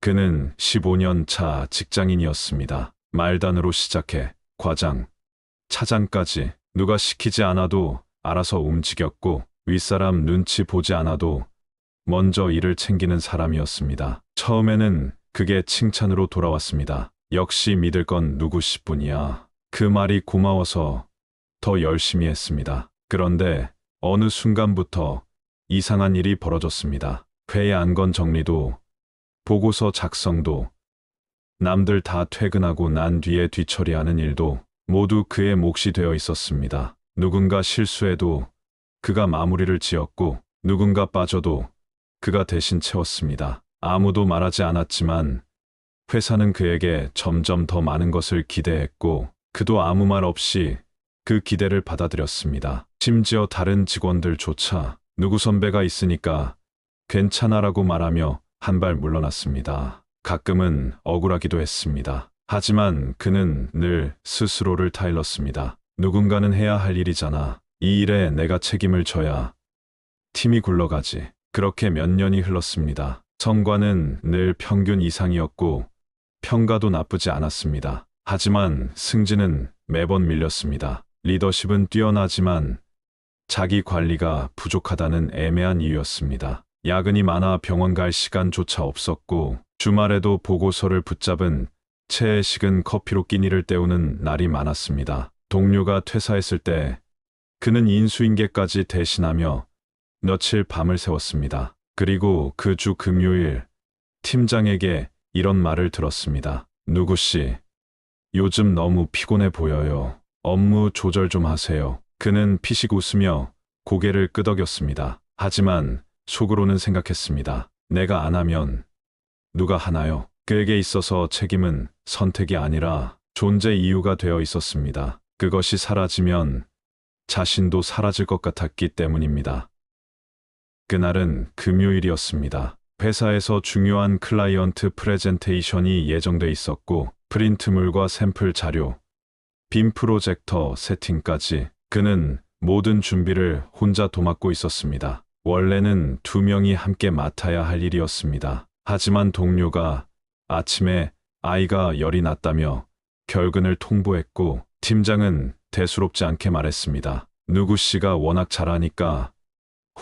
그는 15년 차 직장인이었습니다. 말단으로 시작해 과장, 차장까지 누가 시키지 않아도 알아서 움직였고 윗사람 눈치 보지 않아도 먼저 일을 챙기는 사람이었습니다. 처음에는 그게 칭찬으로 돌아왔습니다. 역시 믿을 건 누구시 뿐이야. 그 말이 고마워서 더 열심히 했습니다. 그런데 어느 순간부터 이상한 일이 벌어졌습니다. 회의 안건 정리도 보고서 작성도 남들 다 퇴근하고 난 뒤에 뒤처리하는 일도 모두 그의 몫이 되어 있었습니다. 누군가 실수해도 그가 마무리를 지었고 누군가 빠져도 그가 대신 채웠습니다. 아무도 말하지 않았지만 회사는 그에게 점점 더 많은 것을 기대했고 그도 아무 말 없이 그 기대를 받아들였습니다. 심지어 다른 직원들조차 누구 선배가 있으니까 괜찮아라고 말하며 한 발 물러났습니다. 가끔은 억울하기도 했습니다. 하지만 그는 늘 스스로를 타일렀습니다. 누군가는 해야 할 일이잖아. 이 일에 내가 책임을 져야 팀이 굴러가지. 그렇게 몇 년이 흘렀습니다. 성과는 늘 평균 이상이었고 평가도 나쁘지 않았습니다. 하지만 승진은 매번 밀렸습니다. 리더십은 뛰어나지만 자기 관리가 부족하다는 애매한 이유였습니다. 야근이 많아 병원 갈 시간조차 없었고 주말에도 보고서를 붙잡은 체에 식은 커피로 끼니를 때우는 날이 많았습니다. 동료가 퇴사했을 때 그는 인수인계까지 대신하며 며칠 밤을 새웠습니다. 그리고 그 주 금요일 팀장에게 이런 말을 들었습니다. 누구 씨, 요즘 너무 피곤해 보여요. 업무 조절 좀 하세요. 그는 피식 웃으며 고개를 끄덕였습니다. 하지만 속으로는 생각했습니다. 내가 안 하면 누가 하나요? 그에게 있어서 책임은 선택이 아니라 존재 이유가 되어 있었습니다. 그것이 사라지면 자신도 사라질 것 같았기 때문입니다. 그날은 금요일이었습니다. 회사에서 중요한 클라이언트 프레젠테이션이 예정돼 있었고 프린트물과 샘플 자료, 빔 프로젝터 세팅까지 그는 모든 준비를 혼자 도맡고 있었습니다. 원래는 두 명이 함께 맡아야 할 일이었습니다. 하지만 동료가 아침에 아이가 열이 났다며 결근을 통보했고 팀장은 대수롭지 않게 말했습니다. 누구 씨가 워낙 잘하니까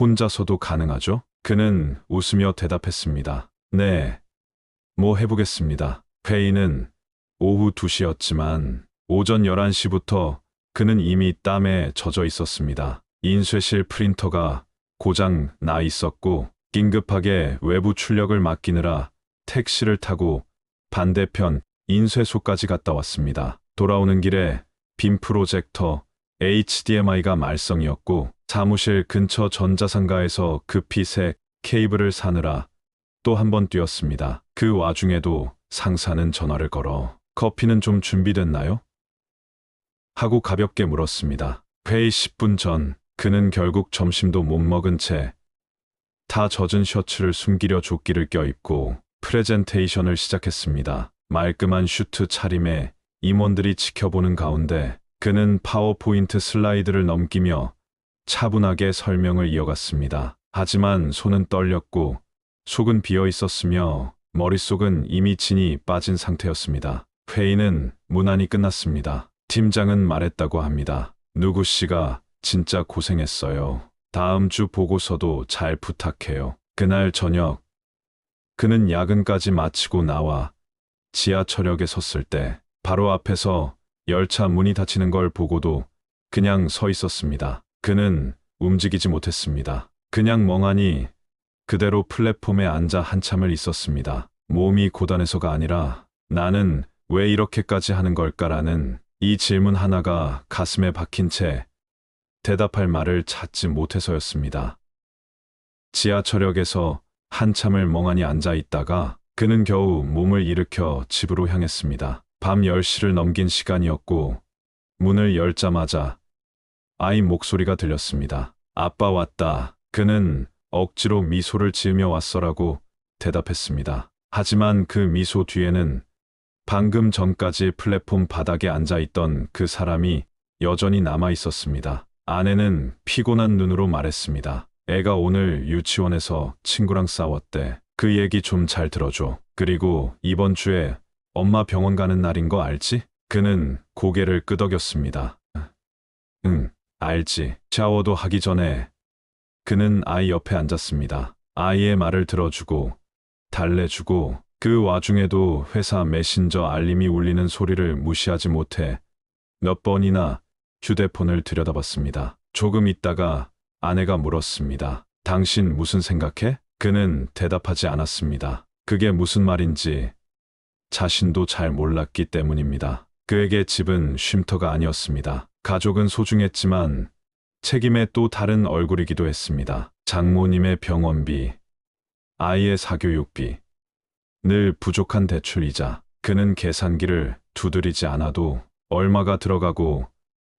혼자서도 가능하죠? 그는 웃으며 대답했습니다. 네. 뭐 해보겠습니다. 회의는 오후 2시였지만 오전 11시부터 그는 이미 땀에 젖어 있었습니다. 인쇄실 프린터가 고장 나 있었고 긴급하게 외부 출력을 맡기느라 택시를 타고 반대편 인쇄소까지 갔다 왔습니다. 돌아오는 길에 빔 프로젝터 HDMI가 말썽이었고 사무실 근처 전자상가에서 급히 새 케이블을 사느라 또 한 번 뛰었습니다. 그 와중에도 상사는 전화를 걸어 커피는 좀 준비됐나요? 하고 가볍게 물었습니다. 회의 10분 전 그는 결국 점심도 못 먹은 채 다 젖은 셔츠를 숨기려 조끼를 껴입고 프레젠테이션을 시작했습니다. 말끔한 슈트 차림에 임원들이 지켜보는 가운데 그는 파워포인트 슬라이드를 넘기며 차분하게 설명을 이어갔습니다. 하지만 손은 떨렸고 속은 비어 있었으며 머릿속은 이미 진이 빠진 상태였습니다. 회의는 무난히 끝났습니다. 팀장은 말했다고 합니다. 누구 씨가 진짜 고생했어요. 다음 주 보고서도 잘 부탁해요. 그날 저녁 그는 야근까지 마치고 나와 지하철역에 섰을 때 바로 앞에서 열차 문이 닫히는 걸 보고도 그냥 서 있었습니다. 그는 움직이지 못했습니다. 그냥 멍하니 그대로 플랫폼에 앉아 한참을 있었습니다. 몸이 고단해서가 아니라 나는 왜 이렇게까지 하는 걸까라는 이 질문 하나가 가슴에 박힌 채 대답할 말을 찾지 못해서였습니다. 지하철역에서 한참을 멍하니 앉아 있다가 그는 겨우 몸을 일으켜 집으로 향했습니다. 밤 10시를 넘긴 시간이었고 문을 열자마자 아이 목소리가 들렸습니다. 아빠 왔다. 그는 억지로 미소를 지으며 왔어라고 대답했습니다. 하지만 그 미소 뒤에는 방금 전까지 플랫폼 바닥에 앉아 있던 그 사람이 여전히 남아 있었습니다. 아내는 피곤한 눈으로 말했습니다. 애가 오늘 유치원에서 친구랑 싸웠대. 그 얘기 좀 잘 들어줘. 그리고 이번 주에 엄마 병원 가는 날인 거 알지? 그는 고개를 끄덕였습니다. 응, 알지. 샤워도 하기 전에 그는 아이 옆에 앉았습니다. 아이의 말을 들어주고 달래주고 그 와중에도 회사 메신저 알림이 울리는 소리를 무시하지 못해 몇 번이나 휴대폰을 들여다봤습니다. 조금 있다가 아내가 물었습니다. 당신 무슨 생각해? 그는 대답하지 않았습니다. 그게 무슨 말인지 자신도 잘 몰랐기 때문입니다. 그에게 집은 쉼터가 아니었습니다. 가족은 소중했지만 책임의 또 다른 얼굴이기도 했습니다. 장모님의 병원비, 아이의 사교육비, 늘 부족한 대출이자 그는 계산기를 두드리지 않아도 얼마가 들어가고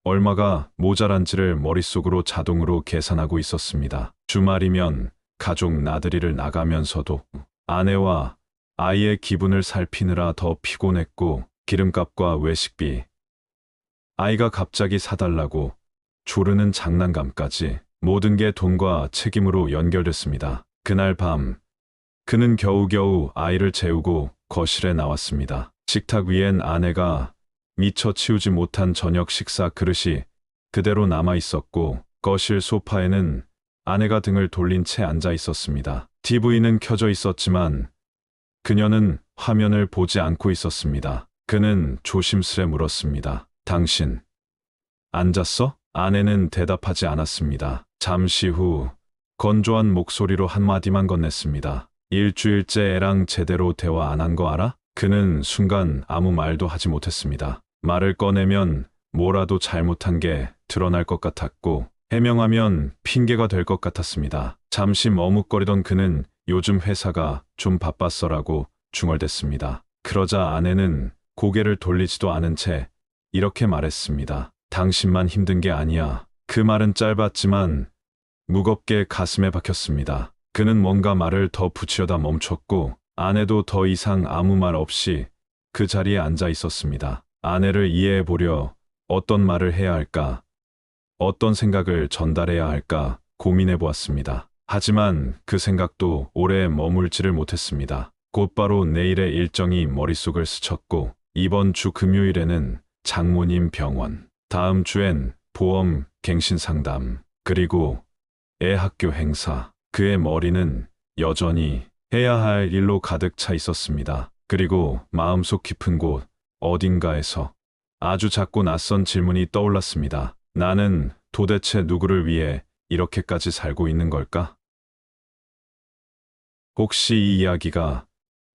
얼마가 모자란지를 머릿속으로 자동으로 계산하고 있었습니다. 주말이면 가족 나들이를 나가면서도 아내와 아이의 기분을 살피느라 더 피곤했고 기름값과 외식비, 아이가 갑자기 사달라고 조르는 장난감까지 모든 게 돈과 책임으로 연결됐습니다. 그날 밤 그는 겨우겨우 아이를 재우고 거실에 나왔습니다. 식탁 위엔 아내가 미처 치우지 못한 저녁 식사 그릇이 그대로 남아 있었고 거실 소파에는 아내가 등을 돌린 채 앉아 있었습니다. TV는 켜져 있었지만 그녀는 화면을 보지 않고 있었습니다. 그는 조심스레 물었습니다. 당신 앉았어? 아내는 대답하지 않았습니다. 잠시 후 건조한 목소리로 한마디만 건넸습니다. 일주일째 애랑 제대로 대화 안 한 거 알아? 그는 순간 아무 말도 하지 못했습니다. 말을 꺼내면 뭐라도 잘못한 게 드러날 것 같았고 해명하면 핑계가 될 것 같았습니다. 잠시 머뭇거리던 그는 요즘 회사가 좀 바빴어라고 중얼댔습니다. 그러자 아내는 고개를 돌리지도 않은 채 이렇게 말했습니다. 당신만 힘든 게 아니야. 그 말은 짧았지만 무겁게 가슴에 박혔습니다. 그는 뭔가 말을 더 붙이려다 멈췄고 아내도 더 이상 아무 말 없이 그 자리에 앉아 있었습니다. 아내를 이해해 보려 어떤 말을 해야 할까, 어떤 생각을 전달해야 할까 고민해 보았습니다. 하지만 그 생각도 오래 머물지를 못했습니다. 곧바로 내일의 일정이 머릿속을 스쳤고 이번 주 금요일에는 장모님 병원, 다음 주엔 보험 갱신 상담, 그리고 애 학교 행사. 그의 머리는 여전히 해야 할 일로 가득 차 있었습니다. 그리고 마음속 깊은 곳 어딘가에서 아주 작고 낯선 질문이 떠올랐습니다. 나는 도대체 누구를 위해 이렇게까지 살고 있는 걸까? 혹시 이 이야기가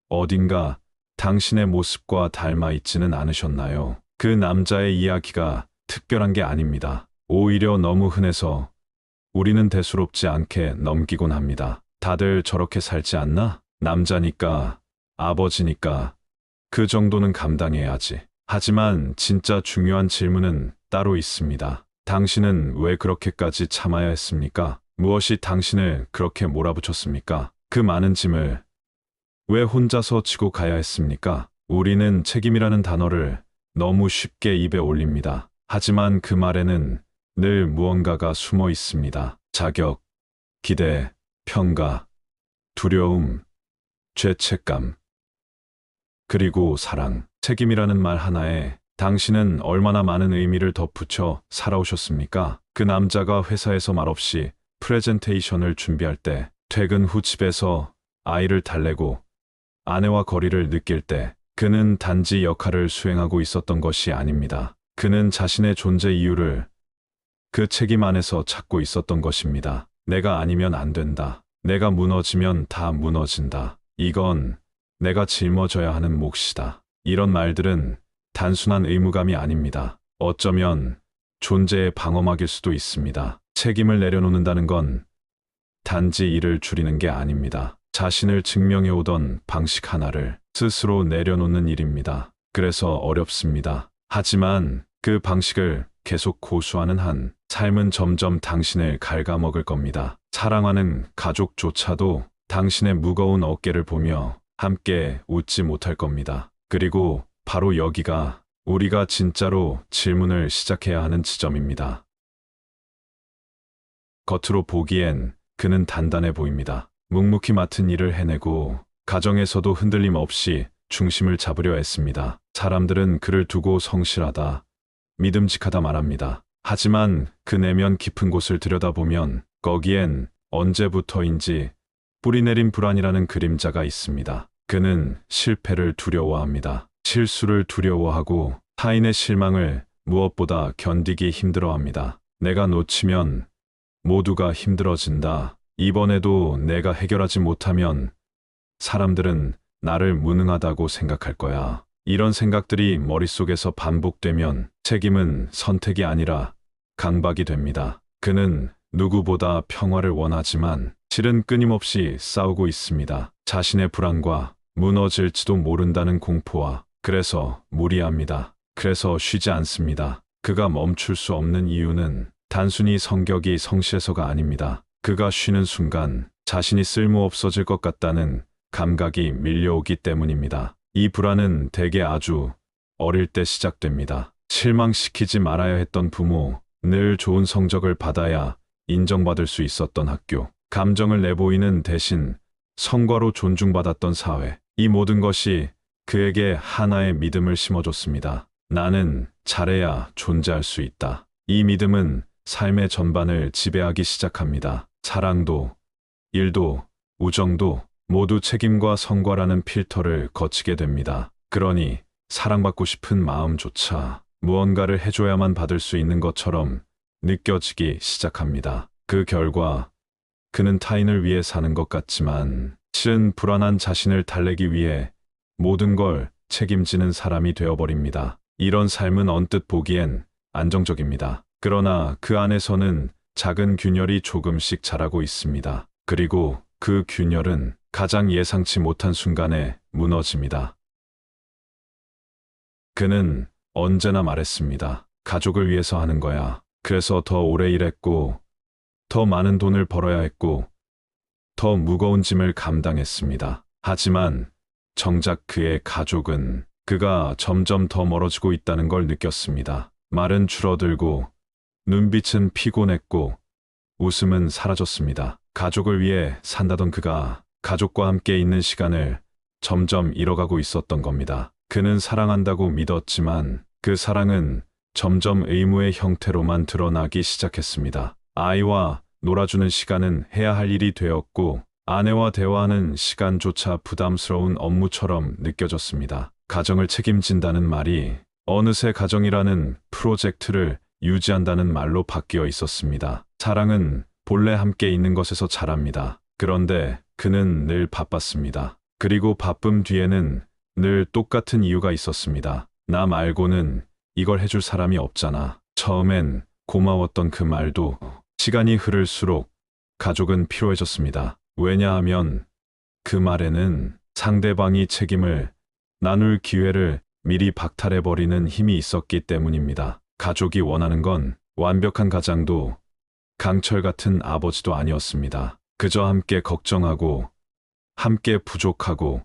어딘가 당신의 모습과 닮아 있지는 않으셨나요? 그 남자의 이야기가 특별한 게 아닙니다. 오히려 너무 흔해서 우리는 대수롭지 않게 넘기곤 합니다. 다들 저렇게 살지 않나? 남자니까, 아버지니까, 그 정도는 감당해야지. 하지만 진짜 중요한 질문은 따로 있습니다. 당신은 왜 그렇게까지 참아야 했습니까? 무엇이 당신을 그렇게 몰아붙였습니까? 그 많은 짐을 왜 혼자서 지고 가야 했습니까? 우리는 책임이라는 단어를 너무 쉽게 입에 올립니다. 하지만 그 말에는 늘 무언가가 숨어 있습니다. 자격, 기대, 평가, 두려움, 죄책감, 그리고 사랑. 책임이라는 말 하나에 당신은 얼마나 많은 의미를 덧붙여 살아오셨습니까? 그 남자가 회사에서 말없이 프레젠테이션을 준비할 때, 퇴근 후 집에서 아이를 달래고 아내와 거리를 느낄 때, 그는 단지 역할을 수행하고 있었던 것이 아닙니다. 그는 자신의 존재 이유를 그 책임 안에서 찾고 있었던 것입니다. 내가 아니면 안 된다. 내가 무너지면 다 무너진다. 이건 내가 짊어져야 하는 몫이다. 이런 말들은 단순한 의무감이 아닙니다. 어쩌면 존재의 방어막일 수도 있습니다. 책임을 내려놓는다는 건 단지 일을 줄이는 게 아닙니다. 자신을 증명해 오던 방식 하나를 스스로 내려놓는 일입니다. 그래서 어렵습니다. 하지만 그 방식을 계속 고수하는 한 삶은 점점 당신을 갉아먹을 겁니다. 사랑하는 가족조차도 당신의 무거운 어깨를 보며 함께 웃지 못할 겁니다. 그리고 바로 여기가 우리가 진짜로 질문을 시작해야 하는 지점입니다. 겉으로 보기엔 그는 단단해 보입니다. 묵묵히 맡은 일을 해내고 가정에서도 흔들림 없이 중심을 잡으려 했습니다. 사람들은 그를 두고 성실하다, 믿음직하다 말합니다. 하지만 그 내면 깊은 곳을 들여다보면 거기엔 언제부터인지 뿌리내린 불안이라는 그림자가 있습니다. 그는 실패를 두려워합니다. 실수를 두려워하고 타인의 실망을 무엇보다 견디기 힘들어합니다. 내가 놓치면 모두가 힘들어진다. 이번에도 내가 해결하지 못하면 사람들은 나를 무능하다고 생각할 거야. 이런 생각들이 머릿속에서 반복되면 책임은 선택이 아니라 강박이 됩니다. 그는 누구보다 평화를 원하지만 실은 끊임없이 싸우고 있습니다. 자신의 불안과 무너질지도 모른다는 공포와 그래서 무리합니다. 그래서 쉬지 않습니다. 그가 멈출 수 없는 이유는 단순히 성격이 성실해서가 아닙니다. 그가 쉬는 순간 자신이 쓸모없어질 것 같다는 감각이 밀려오기 때문입니다. 이 불안은 대개 아주 어릴 때 시작됩니다. 실망시키지 말아야 했던 부모, 늘 좋은 성적을 받아야 인정받을 수 있었던 학교, 감정을 내보이는 대신 성과로 존중받았던 사회, 이 모든 것이 그에게 하나의 믿음을 심어줬습니다. 나는 잘해야 존재할 수 있다. 이 믿음은 삶의 전반을 지배하기 시작합니다. 사랑도, 일도, 우정도 모두 책임과 성과라는 필터를 거치게 됩니다. 그러니 사랑받고 싶은 마음조차 무언가를 해줘야만 받을 수 있는 것처럼 느껴지기 시작합니다. 그 결과 그는 타인을 위해 사는 것 같지만 실은 불안한 자신을 달래기 위해 모든 걸 책임지는 사람이 되어버립니다. 이런 삶은 언뜻 보기엔 안정적입니다. 그러나 그 안에서는 작은 균열이 조금씩 자라고 있습니다. 그리고 그 균열은 가장 예상치 못한 순간에 무너집니다. 그는 언제나 말했습니다. 가족을 위해서 하는 거야. 그래서 더 오래 일했고, 더 많은 돈을 벌어야 했고, 더 무거운 짐을 감당했습니다. 하지만 정작 그의 가족은 그가 점점 더 멀어지고 있다는 걸 느꼈습니다. 말은 줄어들고, 눈빛은 피곤했고, 웃음은 사라졌습니다. 가족을 위해 산다던 그가 가족과 함께 있는 시간을 점점 잃어가고 있었던 겁니다. 그는 사랑한다고 믿었지만 그 사랑은 점점 의무의 형태로만 드러나기 시작했습니다. 아이와 놀아주는 시간은 해야 할 일이 되었고 아내와 대화하는 시간조차 부담스러운 업무처럼 느껴졌습니다. 가정을 책임진다는 말이 어느새 가정이라는 프로젝트를 유지한다는 말로 바뀌어 있었습니다. 사랑은 본래 함께 있는 것에서 자랍니다. 그런데 그는 늘 바빴습니다. 그리고 바쁨 뒤에는 늘 똑같은 이유가 있었습니다. 나 말고는 이걸 해줄 사람이 없잖아. 처음엔 고마웠던 그 말도 시간이 흐를수록 가족은 피로해졌습니다. 왜냐하면 그 말에는 상대방이 책임을 나눌 기회를 미리 박탈해버리는 힘이 있었기 때문입니다. 가족이 원하는 건 완벽한 가장도 강철 같은 아버지도 아니었습니다. 그저 함께 걱정하고, 함께 부족하고,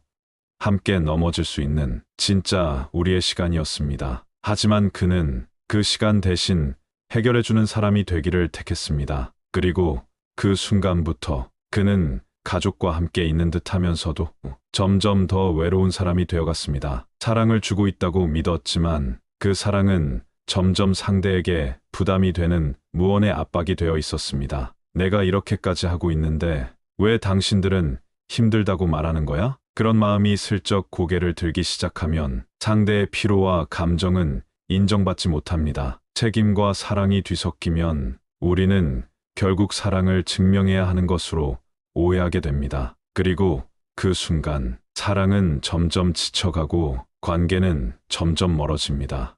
함께 넘어질 수 있는 진짜 우리의 시간이었습니다. 하지만 그는 그 시간 대신 해결해주는 사람이 되기를 택했습니다. 그리고 그 순간부터 그는 가족과 함께 있는 듯 하면서도 점점 더 외로운 사람이 되어갔습니다. 사랑을 주고 있다고 믿었지만 그 사랑은 점점 상대에게 부담이 되는 무언의 압박이 되어 있었습니다. 내가 이렇게까지 하고 있는데 왜 당신들은 힘들다고 말하는 거야? 그런 마음이 슬쩍 고개를 들기 시작하면 상대의 피로와 감정은 인정받지 못합니다. 책임과 사랑이 뒤섞이면 우리는 결국 사랑을 증명해야 하는 것으로 오해하게 됩니다. 그리고 그 순간 사랑은 점점 지쳐가고 관계는 점점 멀어집니다.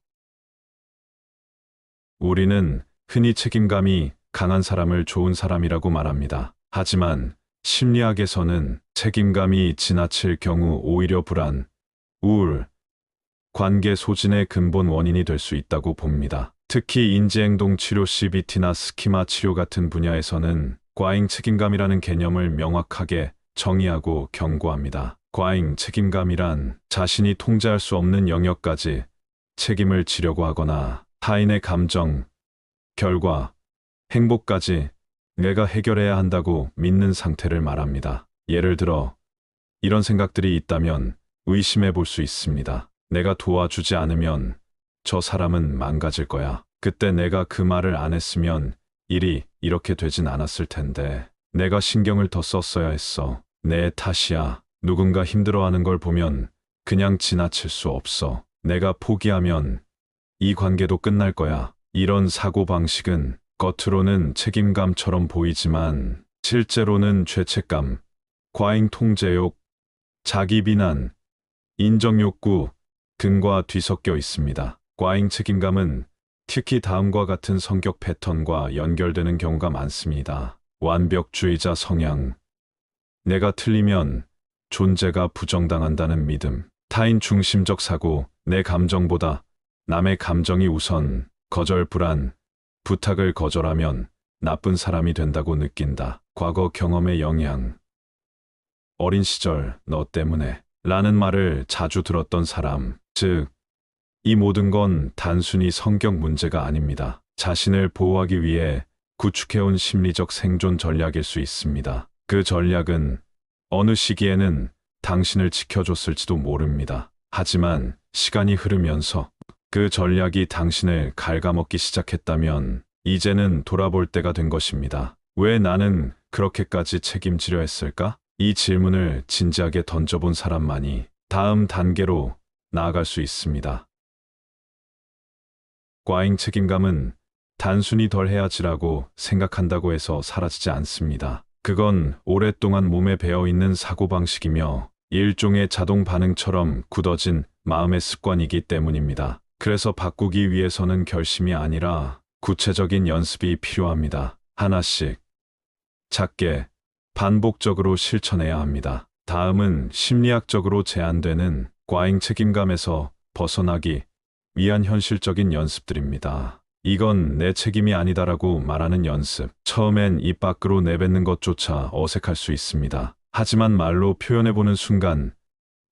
우리는 흔히 책임감이 강한 사람을 좋은 사람이라고 말합니다. 하지만 심리학에서는 책임감이 지나칠 경우 오히려 불안, 우울, 관계 소진의 근본 원인이 될 수 있다고 봅니다. 특히 인지행동 치료 CBT나 스키마 치료 같은 분야에서는 과잉 책임감이라는 개념을 명확하게 정의하고 경고합니다. 과잉 책임감이란 자신이 통제할 수 없는 영역까지 책임을 지려고 하거나 타인의 감정, 결과, 행복까지 내가 해결해야 한다고 믿는 상태를 말합니다. 예를 들어 이런 생각들이 있다면 의심해 볼 수 있습니다. 내가 도와주지 않으면 저 사람은 망가질 거야. 그때 내가 그 말을 안 했으면 일이 이렇게 되진 않았을 텐데 내가 신경을 더 썼어야 했어. 내 탓이야. 누군가 힘들어하는 걸 보면 그냥 지나칠 수 없어. 내가 포기하면 이 관계도 끝날 거야. 이런 사고방식은 겉으로는 책임감처럼 보이지만 실제로는 죄책감, 과잉 통제욕, 자기 비난, 인정 욕구 등과 뒤섞여 있습니다. 과잉 책임감은 특히 다음과 같은 성격 패턴과 연결되는 경우가 많습니다. 완벽주의자 성향. 내가 틀리면 존재가 부정당한다는 믿음. 타인 중심적 사고, 내 감정보다 남의 감정이 우선, 거절 불안, 부탁을 거절하면 나쁜 사람이 된다고 느낀다. 과거 경험의 영향. 어린 시절 너 때문에 라는 말을 자주 들었던 사람, 즉, 이 모든 건 단순히 성격 문제가 아닙니다. 자신을 보호하기 위해 구축해온 심리적 생존 전략일 수 있습니다. 그 전략은 어느 시기에는 당신을 지켜줬을지도 모릅니다. 하지만 시간이 흐르면서 그 전략이 당신을 갉아먹기 시작했다면 이제는 돌아볼 때가 된 것입니다. 왜 나는 그렇게까지 책임지려 했을까? 이 질문을 진지하게 던져본 사람만이 다음 단계로 나아갈 수 있습니다. 과잉 책임감은 단순히 덜 해야지라고 생각한다고 해서 사라지지 않습니다. 그건 오랫동안 몸에 배어 있는 사고방식이며 일종의 자동 반응처럼 굳어진 마음의 습관이기 때문입니다. 그래서 바꾸기 위해서는 결심이 아니라 구체적인 연습이 필요합니다. 하나씩 작게 반복적으로 실천해야 합니다. 다음은 심리학적으로 제한되는 과잉 책임감에서 벗어나기 위한 현실적인 연습들입니다. 이건 내 책임이 아니다라고 말하는 연습. 처음엔 입 밖으로 내뱉는 것조차 어색할 수 있습니다. 하지만 말로 표현해보는 순간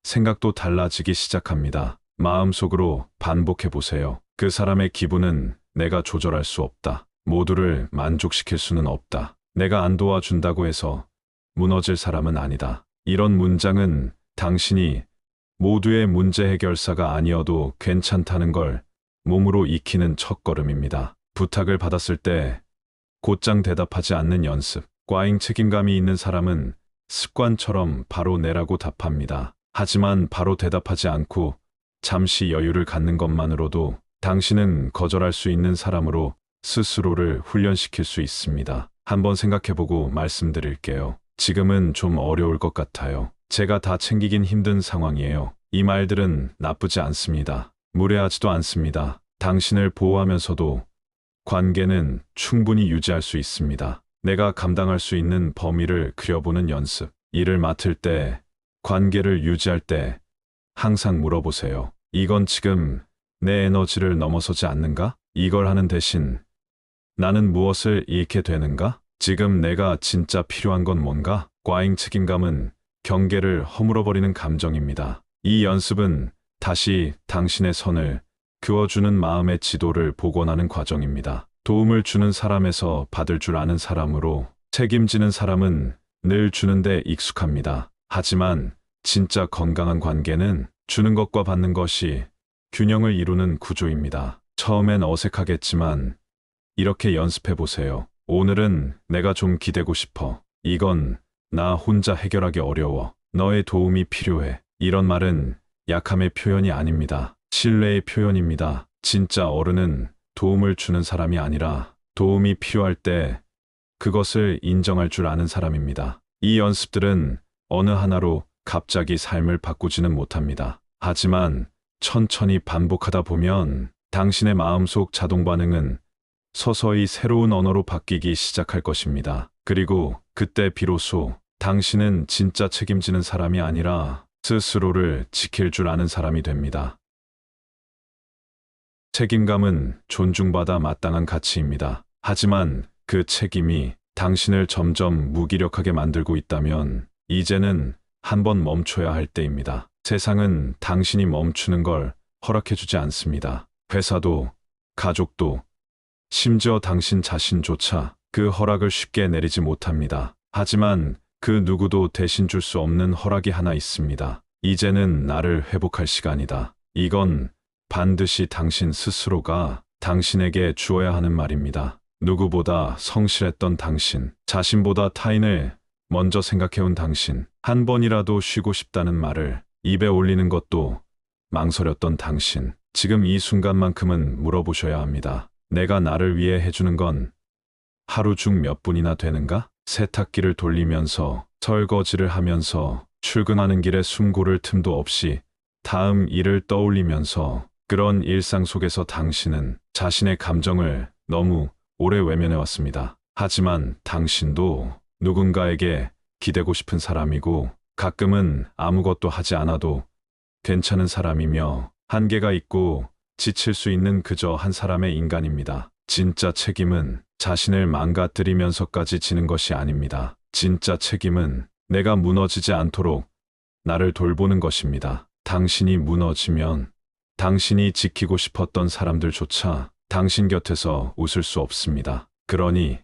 생각도 달라지기 시작합니다. 마음속으로 반복해보세요. 그 사람의 기분은 내가 조절할 수 없다. 모두를 만족시킬 수는 없다. 내가 안 도와준다고 해서 무너질 사람은 아니다. 이런 문장은 당신이 모두의 문제 해결사가 아니어도 괜찮다는 걸 몸으로 익히는 첫걸음입니다. 부탁을 받았을 때 곧장 대답하지 않는 연습. 과잉 책임감이 있는 사람은 습관처럼 바로 내라고 답합니다. 하지만 바로 대답하지 않고 잠시 여유를 갖는 것만으로도 당신은 거절할 수 있는 사람으로 스스로를 훈련시킬 수 있습니다. 한번 생각해보고 말씀드릴게요. 지금은 좀 어려울 것 같아요. 제가 다 챙기긴 힘든 상황이에요. 이 말들은 나쁘지 않습니다. 무례하지도 않습니다. 당신을 보호하면서도 관계는 충분히 유지할 수 있습니다. 내가 감당할 수 있는 범위를 그려보는 연습. 일을 맡을 때, 관계를 유지할 때 항상 물어보세요. 이건 지금 내 에너지를 넘어서지 않는가? 이걸 하는 대신 나는 무엇을 잃게 되는가? 지금 내가 진짜 필요한 건 뭔가? 과잉 책임감은 경계를 허물어버리는 감정입니다. 이 연습은 다시 당신의 선을 그어주는 마음의 지도를 복원하는 과정입니다. 도움을 주는 사람에서 받을 줄 아는 사람으로 책임지는 사람은 늘 주는데 익숙합니다. 하지만 진짜 건강한 관계는 주는 것과 받는 것이 균형을 이루는 구조입니다. 처음엔 어색하겠지만 이렇게 연습해 보세요. 오늘은 내가 좀 기대고 싶어. 이건 나 혼자 해결하기 어려워. 너의 도움이 필요해. 이런 말은 약함의 표현이 아닙니다. 신뢰의 표현입니다. 진짜 어른은 도움을 주는 사람이 아니라 도움이 필요할 때 그것을 인정할 줄 아는 사람입니다. 이 연습들은 어느 하나로 갑자기 삶을 바꾸지는 못합니다. 하지만 천천히 반복하다 보면 당신의 마음속 자동 반응은 서서히 새로운 언어로 바뀌기 시작할 것입니다. 그리고 그때 비로소 당신은 진짜 책임지는 사람이 아니라 스스로를 지킬 줄 아는 사람이 됩니다. 책임감은 존중받아 마땅한 가치입니다. 하지만 그 책임이 당신을 점점 무기력하게 만들고 있다면 이제는 한번 멈춰야 할 때입니다. 세상은 당신이 멈추는 걸 허락해주지 않습니다. 회사도, 가족도, 심지어 당신 자신조차 그 허락을 쉽게 내리지 못합니다. 하지만 그 누구도 대신 줄 수 없는 허락이 하나 있습니다. 이제는 나를 회복할 시간이다. 이건 반드시 당신 스스로가 당신에게 주어야 하는 말입니다. 누구보다 성실했던 당신, 자신보다 타인을 먼저 생각해온 당신, 한 번이라도 쉬고 싶다는 말을 입에 올리는 것도 망설였던 당신, 지금 이 순간만큼은 물어보셔야 합니다. 내가 나를 위해 해주는 건 하루 중 몇 분이나 되는가? 세탁기를 돌리면서 설거지를 하면서 출근하는 길에 숨 고를 틈도 없이 다음 일을 떠올리면서 그런 일상 속에서 당신은 자신의 감정을 너무 오래 외면해 왔습니다. 하지만 당신도 누군가에게 기대고 싶은 사람이고 가끔은 아무것도 하지 않아도 괜찮은 사람이며 한계가 있고 지칠 수 있는 그저 한 사람의 인간입니다. 진짜 책임은 자신을 망가뜨리면서까지 지는 것이 아닙니다. 진짜 책임은 내가 무너지지 않도록 나를 돌보는 것입니다. 당신이 무너지면 당신이 지키고 싶었던 사람들조차 당신 곁에서 웃을 수 없습니다. 그러니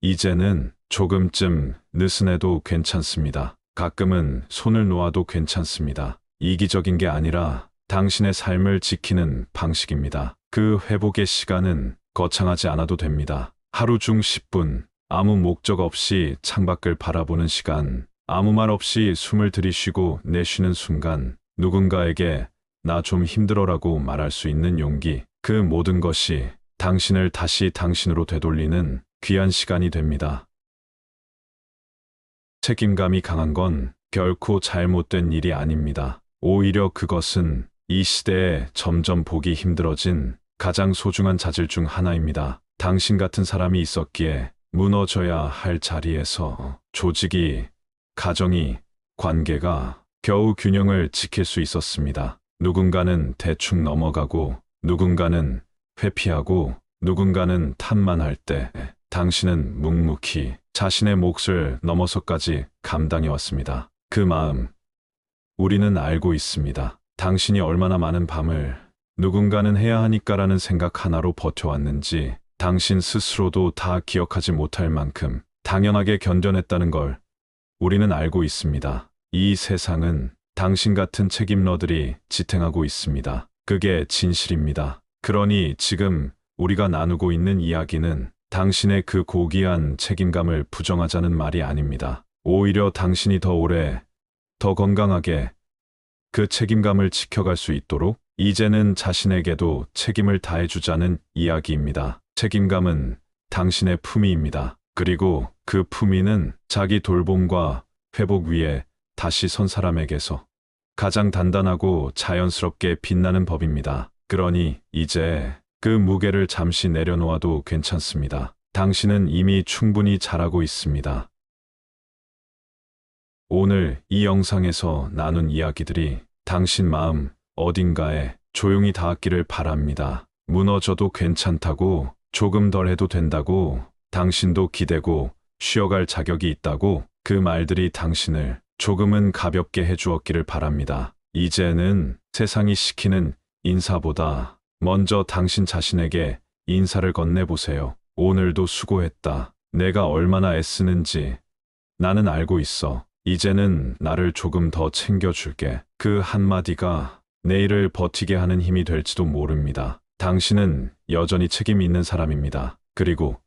이제는 조금쯤 느슨해도 괜찮습니다. 가끔은 손을 놓아도 괜찮습니다. 이기적인 게 아니라 당신의 삶을 지키는 방식입니다. 그 회복의 시간은 거창하지 않아도 됩니다. 하루 중 10분, 아무 목적 없이 창밖을 바라보는 시간, 아무 말 없이 숨을 들이쉬고 내쉬는 순간, 누군가에게 나 좀 힘들어라고 말할 수 있는 용기, 그 모든 것이 당신을 다시 당신으로 되돌리는 귀한 시간이 됩니다. 책임감이 강한 건 결코 잘못된 일이 아닙니다. 오히려 그것은 이 시대에 점점 보기 힘들어진 가장 소중한 자질 중 하나입니다. 당신 같은 사람이 있었기에 무너져야 할 자리에서 조직이, 가정이, 관계가 겨우 균형을 지킬 수 있었습니다. 누군가는 대충 넘어가고, 누군가는 회피하고, 누군가는 탓만할 때, 당신은 묵묵히 자신의 몫을 넘어서까지 감당해 왔습니다. 그 마음, 우리는 알고 있습니다. 당신이 얼마나 많은 밤을 누군가는 해야 하니까라는 생각 하나로 버텨왔는지 당신 스스로도 다 기억하지 못할 만큼 당연하게 견뎌냈다는 걸 우리는 알고 있습니다. 이 세상은 당신 같은 책임러들이 지탱하고 있습니다. 그게 진실입니다. 그러니 지금 우리가 나누고 있는 이야기는 당신의 그 고귀한 책임감을 부정하자는 말이 아닙니다. 오히려 당신이 더 오래, 더 건강하게 그 책임감을 지켜갈 수 있도록 이제는 자신에게도 책임을 다해주자는 이야기입니다. 책임감은 당신의 품위입니다. 그리고 그 품위는 자기 돌봄과 회복 위에 다시 선 사람에게서 가장 단단하고 자연스럽게 빛나는 법입니다. 그러니 이제 그 무게를 잠시 내려놓아도 괜찮습니다. 당신은 이미 충분히 잘하고 있습니다. 오늘 이 영상에서 나눈 이야기들이 당신 마음 어딘가에 조용히 닿았기를 바랍니다. 무너져도 괜찮다고, 조금 덜 해도 된다고, 당신도 기대고, 쉬어갈 자격이 있다고, 그 말들이 당신을 조금은 가볍게 해주었기를 바랍니다. 이제는 세상이 시키는 인사보다 먼저 당신 자신에게 인사를 건네보세요. 오늘도 수고했다. 내가 얼마나 애쓰는지 나는 알고 있어. 이제는 나를 조금 더 챙겨줄게. 그 한마디가 내일을 버티게 하는 힘이 될지도 모릅니다. 당신은 여전히 책임이 있는 사람입니다. 그리고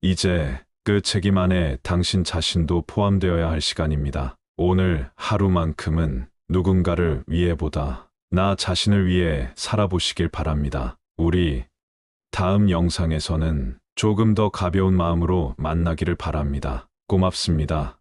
이제 그 책임 안에 당신 자신도 포함되어야 할 시간입니다. 오늘 하루만큼은 누군가를 위해보다 나 자신을 위해 살아보시길 바랍니다. 우리 다음 영상에서는 조금 더 가벼운 마음으로 만나기를 바랍니다. 고맙습니다.